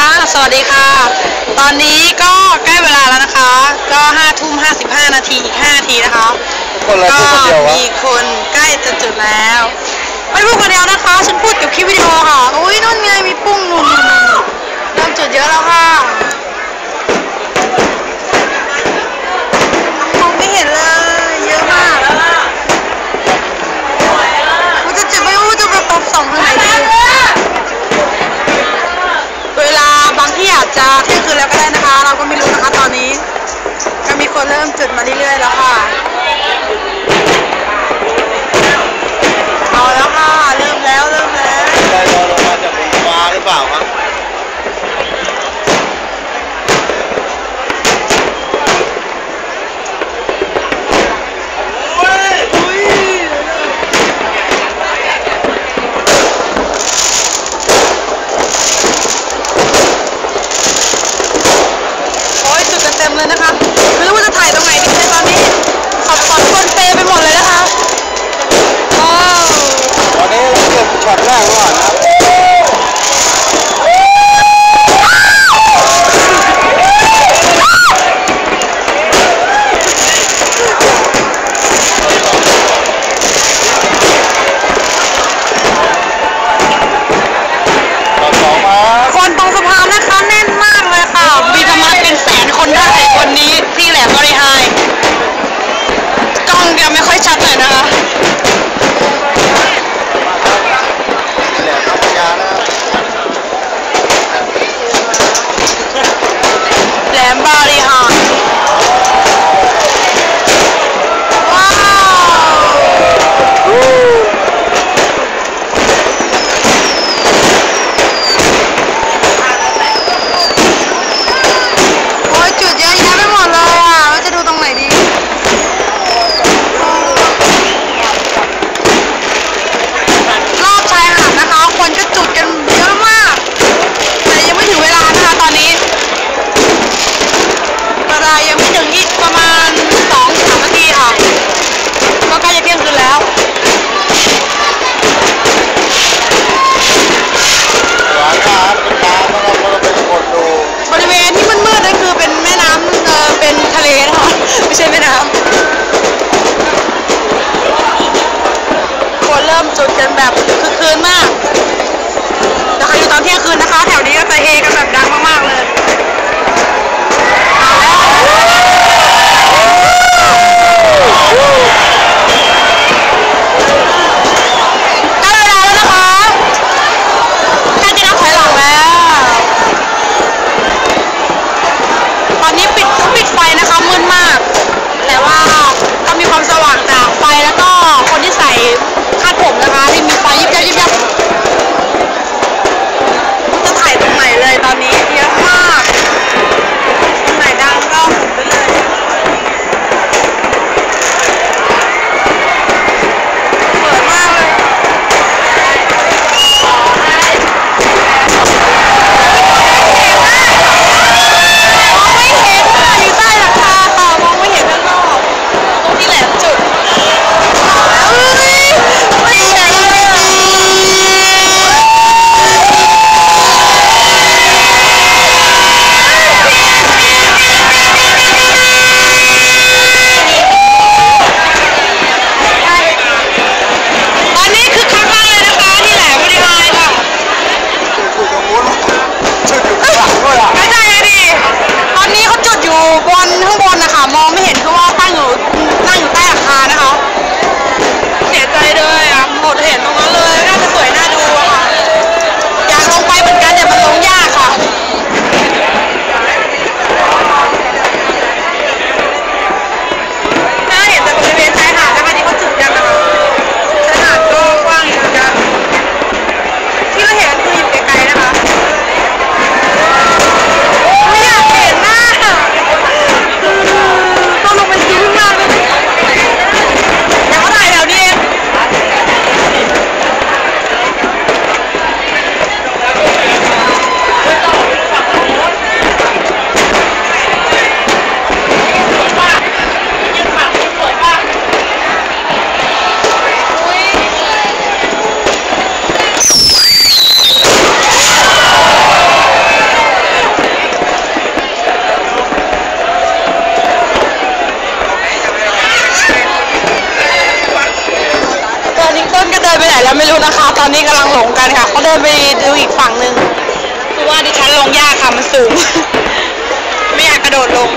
สวัสดีค่ะ ตอนนี้ก็ใกล้เวลาแล้วนะคะ ก็ห้าทุ่มห้าสิบห้านาทีอีกห้าทีนะคะก็มีคนใกล้จะจุดแล้ว ไม่พูดคนเดียวนะคะ ฉันพูดกับคลิปวิดีโอค่ะ อุ้ยนู่นไงมีปุ้งนู่นนู่นนู่นเริ่มจุดเยอะแล้วค่ะ en Manila de la kana กันแบบคึกคืนมากจะคะอยู่ตอนเที่ยงคืนนะคะ แถวนี้ก็จะเฮกันแบบดังมากๆ ตอนนี้กำลังหลงกันค่ะเขาเดินไปดูอีกฝั่งหนึ่งคือว่าดิฉันลงยากค่ะมันสูง ไม่อยากกระโดดลง